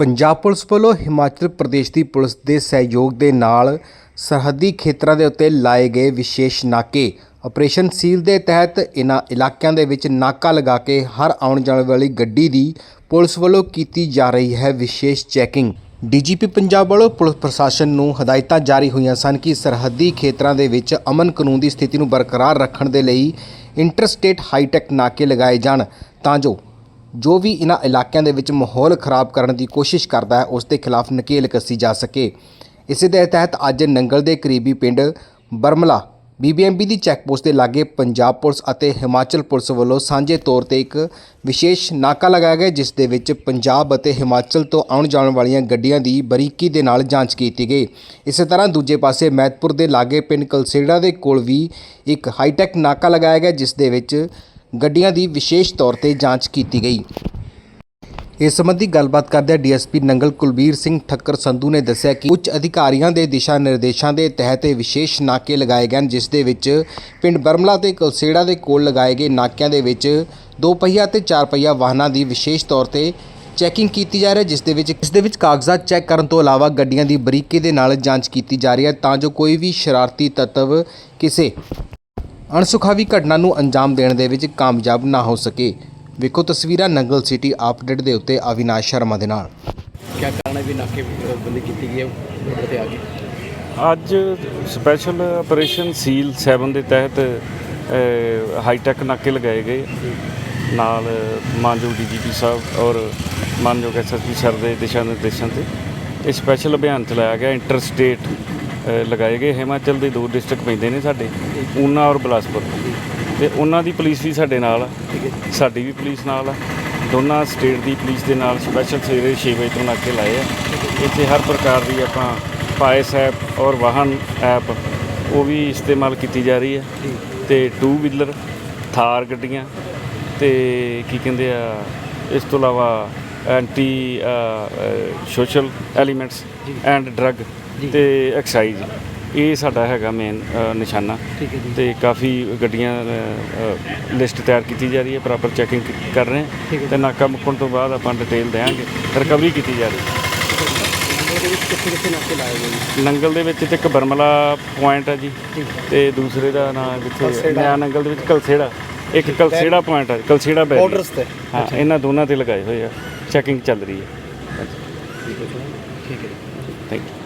Punjab police ਵੱਲੋਂ ਹਿਮਾਚਲ ਪ੍ਰਦੇਸ਼ ਦੀ police ਦੇ ਸਹਿਯੋਗ ਦੇ ਨਾਲ ਸਰਹੱਦੀ ਖੇਤਰਾਂ ਦੇ ਉੱਤੇ ਲਾਏ ਗਏ ਵਿਸ਼ੇਸ਼ ਨਾਕੇ ਆਪਰੇਸ਼ਨ ਸੀਲ ਦੇ ਤਹਿਤ ਇਨ੍ਹਾਂ ਇਲਾਕਿਆਂ ਦੇ ਵਿੱਚ ਨਾਕਾ ਲਗਾ ਕੇ ਹਰ ਆਉਣ ਜਾਣ ਵਾਲੀ ਗੱਡੀ ਦੀ ਪੁਲਿਸ ਵੱਲੋਂ ਕੀਤੀ ਜਾ ਰਹੀ ਹੈ ਵਿਸ਼ੇਸ਼ ਚੈਕਿੰਗ। ਡੀਜੀਪੀ ਪੰਜਾਬ ਵੱਲੋਂ ਪੁਲਿਸ ਪ੍ਰਸ਼ਾਸਨ ਨੂੰ ਹਦਾਇਤਾਂ ਜਾਰੀ ਹੋਈਆਂ ਸਨ ਕਿ ਸਰਹੱਦੀ ਖੇਤਰਾਂ ਦੇ ਵਿੱਚ ਅਮਨ ਕਾਨੂੰਨ ਦੀ ਸਥਿਤੀ ਨੂੰ ਬਰਕਰਾਰ ਰੱਖਣ ਦੇ ਲਈ ਇੰਟਰਸਟੇਟ ਹਾਈਟੈਕ ਨਾਕੇ ਲਗਾਏ ਜਾਣ ਤਾਂ ਜੋ ਜੋ ਵੀ ਇਹਨਾਂ ਇਲਾਕਿਆਂ ਦੇ ਵਿੱਚ ਮਾਹੌਲ ਖਰਾਬ ਕਰਨ ਦੀ ਕੋਸ਼ਿਸ਼ ਕਰਦਾ ਹੈ, ਉਸ ਦੇ ਖਿਲਾਫ ਨਕੇਲ ਕੱਸੀ ਜਾ ਸਕੇ। ਇਸੇ ਦੇ ਤਹਿਤ ਅੱਜ ਨੰਗਲ ਦੇ ਕਰੀਬੀ ਪਿੰਡ ਬਰਮਲਾ ਬੀਬੀਐਮਬੀ ਦੀ ਚੈੱਕ ਪੋਸਟ ਦੇ ਲਾਗੇ ਪੰਜਾਬ ਪੁਲਿਸ ਅਤੇ ਹਿਮਾਚਲ ਪੁਲਿਸ ਵੱਲੋਂ ਸਾਂਝੇ ਤੌਰ ਤੇ ਇੱਕ ਵਿਸ਼ੇਸ਼ ਨਾਕਾ ਲਗਾਇਆ ਗਿਆ, ਜਿਸ ਦੇ ਵਿੱਚ ਪੰਜਾਬ ਅਤੇ ਹਿਮਾਚਲ ਤੋਂ ਆਉਣ ਜਾਣ ਵਾਲੀਆਂ ਗੱਡੀਆਂ ਦੀ ਬਰੀਕੀ ਦੇ ਨਾਲ ਜਾਂਚ ਕੀਤੀ ਗਈ। ਇਸੇ ਤਰ੍ਹਾਂ ਦੂਜੇ ਪਾਸੇ ਮਹਿਤਪੁਰ ਦੇ ਲਾਗੇ ਪਿੰਡ ਕਲਸੇੜਾ ਦੇ ਕੋਲ ਵੀ ਇੱਕ ਹਾਈਟੈਕ ਨਾਕਾ ਲਗਾਇਆ ਗਿਆ, ਜਿਸ ਦੇ ਵਿੱਚ ਗੱਡੀਆਂ ਦੀ ਵਿਸ਼ੇਸ਼ ਤੌਰ ਤੇ ਜਾਂਚ ਕੀਤੀ ਗਈ। ਇਸ ਸੰਬੰਧੀ ਗੱਲਬਾਤ ਕਰਦਿਆਂ ਡੀਐਸਪੀ ਨੰਗਲ ਕੁਲਬੀਰ ਸਿੰਘ ਠੱਕਰ ਸੰਧੂ ਨੇ ਦੱਸਿਆ ਕਿ ਉੱਚ ਅਧਿਕਾਰੀਆਂ ਦੇ ਦਿਸ਼ਾ ਨਿਰਦੇਸ਼ਾਂ ਦੇ ਤਹਿਤ ਇਹ ਵਿਸ਼ੇਸ਼ ਨਾਕੇ ਲਗਾਏ ਗਏ ਹਨ, ਜਿਸ ਦੇ ਵਿੱਚ ਪਿੰਡ ਬਰਮਲਾ ਤੇ ਕਲਸੇੜਾ ਦੇ ਕੋਲ ਲਗਾਏ ਗਏ ਨਾਕਿਆਂ ਦੇ ਵਿੱਚ ਦੋ ਪਹੀਆ ਤੇ ਚਾਰ ਪਹੀਆ ਵਾਹਨਾਂ ਦੀ ਵਿਸ਼ੇਸ਼ ਤੌਰ ਤੇ ਚੈਕਿੰਗ ਕੀਤੀ ਜਾ ਰਹੀ ਹੈ, ਜਿਸ ਦੇ ਵਿੱਚ ਇਸ ਦੇ ਵਿੱਚ ਕਾਗਜ਼ਾਤ ਚੈੱਕ ਕਰਨ ਤੋਂ ਇਲਾਵਾ ਗੱਡੀਆਂ ਦੀ ਬਰੀਕੀ ਦੇ ਨਾਲ ਜਾਂਚ ਕੀਤੀ ਜਾ ਰਹੀ ਹੈ, ਤਾਂ ਜੋ ਕੋਈ ਵੀ ਸ਼ਰਾਰਤੀ ਤੱਤਵ ਕਿਸੇ ਅਣਸੁਖਾਵੀ ਘਟਨਾ ਨੂੰ ਅੰਜਾਮ ਦੇਣ ਦੇ ਵਿੱਚ ਕਾਮਯਾਬ ਨਾ ਹੋ ਸਕੇ। ਵੇਖੋ ਤਸਵੀਰਾਂ ਨੰਗਲ ਸਿਟੀ ਅਪਡੇਟ ਦੇ ਉੱਤੇ ਅਵਿਨਾਸ਼ ਸ਼ਰਮਾ ਦੇ ਨਾਲ। ਕਿਆ ਕਾਰਨ ਹੈ ਵੀ ਨਾਕੇਬੰਦੀ ਕੀਤੀ ਗਈ ਹੈ border ਆ ਕੇ? ਅੱਜ ਸਪੈਸ਼ਲ ਆਪਰੇਸ਼ਨ ਸੀਲ 7 ਦੇ ਤਹਿਤ ਹਾਈਟੈਕ ਨਾਕੇ ਲਗਾਏ ਗਏ। ਨਾਲ ਮਾਨਯੋਗ ਡੀਜੀਪੀ ਸਾਹਿਬ ਔਰ ਮਾਨਯੋਗ ਐਸਐਸਪੀ ਸਰ ਦੇ ਦਿਸ਼ਾ ਨਿਰਦੇਸ਼ਾਂ ਤੇ ਇਹ ਸਪੈਸ਼ਲ ਅਭਿਆਨ ਚਲਾਇਆ ਗਿਆ। ਇੰਟਰ ਸਟੇਟ ਲਗਾਏ ਗਏ ਹਿਮਾਚਲ ਦੇ ਦੋ ਡਿਸਟ੍ਰਿਕਟ ਪੈਂਦੇ ਨੇ ਸਾਡੇ ਊਨਾ ਔਰ ਬਿਲਾਸਪੁਰ। ਤੇ ਉਹਨਾਂ ਦੀ ਪੁਲਿਸ ਵੀ ਸਾਡੇ ਨਾਲ ਆ, ਸਾਡੀ ਵੀ ਪੁਲਿਸ ਨਾਲ ਆ, ਦੋਨਾਂ ਸਟੇਟ ਦੀ ਪੁਲਿਸ ਦੇ ਨਾਲ ਸਪੈਸ਼ਲ ਸਵੇਰੇ 6 ਵਜੇ ਤੋਂ ਨਾਕੇ ਲਾਏ ਆ। ਇੱਥੇ ਹਰ ਪ੍ਰਕਾਰ ਦੀ ਆਪਾਂ ਪਾਇਸ ਐਪ ਔਰ ਵਾਹਨ ਐਪ, ਉਹ ਵੀ ਇਸਤੇਮਾਲ ਕੀਤੀ ਜਾ ਰਹੀ ਹੈ ਤੇ ਟੂ ਵੀਲਰ ਥਾਰ ਗੱਡੀਆਂ, ਤੇ ਕੀ ਕਹਿੰਦੇ ਆ, ਇਸ ਤੋਂ ਇਲਾਵਾ anti social elements and drug ਤੇ ਐਕਸਾਈਜ਼ ਇਹ ਸਾਡਾ ਹੈਗਾ ਮੇਨ uh, ਨਿਸ਼ਾਨਾ। ਤੇ ਕਾਫੀ ਗੱਡੀਆਂ uh, uh, ਲਿਸਟ ਤਿਆਰ ਕੀਤੀ ਜਾ ਰਹੀ ਹੈ ਪ੍ਰੋਪਰ ਚੈਕਿੰਗ ਕਰ ਰਹੇ ਹਾਂ। ਤੇ ਨਾਕਾ ਮੁੱਕਣ ਤੋਂ ਬਾਅਦ ਆਪਾਂ ਡਿਟੇਲ ਦੇਵਾਂਗੇ। ਰਿਕਵਰੀ ਕੀਤੀ ਜਾ ਰਹੀ ਹੈ। ਨੰਗਲ ਦੇ ਵਿੱਚ ਤੇ ਇੱਕ ਬਰਮਲਾ ਪੁਆਇੰਟ ਹੈ ਜੀ। ਤੇ ਦੂਸਰੇ ਦਾ ਨਾਮ ਜਿੱਥੇ ਨਿਆ ਨੰਗਲ ਦੇ ਵਿੱਚ ਕਲਸੇੜਾ। ਇੱਕ ਕਲਸੇੜਾ ਪੁਆਇੰਟ ਹੈ ਕਲਸੇੜਾ ਬੈਕ ਹਾਂ ਇਹਨਾਂ ਦੋਨਾਂ ਤੇ ਲਗਾਏ ਹੋਏ ਆ। ਚੈਕਿੰਗ ਚੱਲ ਰਹੀ ਹੈ। ਠੀਕ ਹੈ ਥੈਂਕ ਯੂ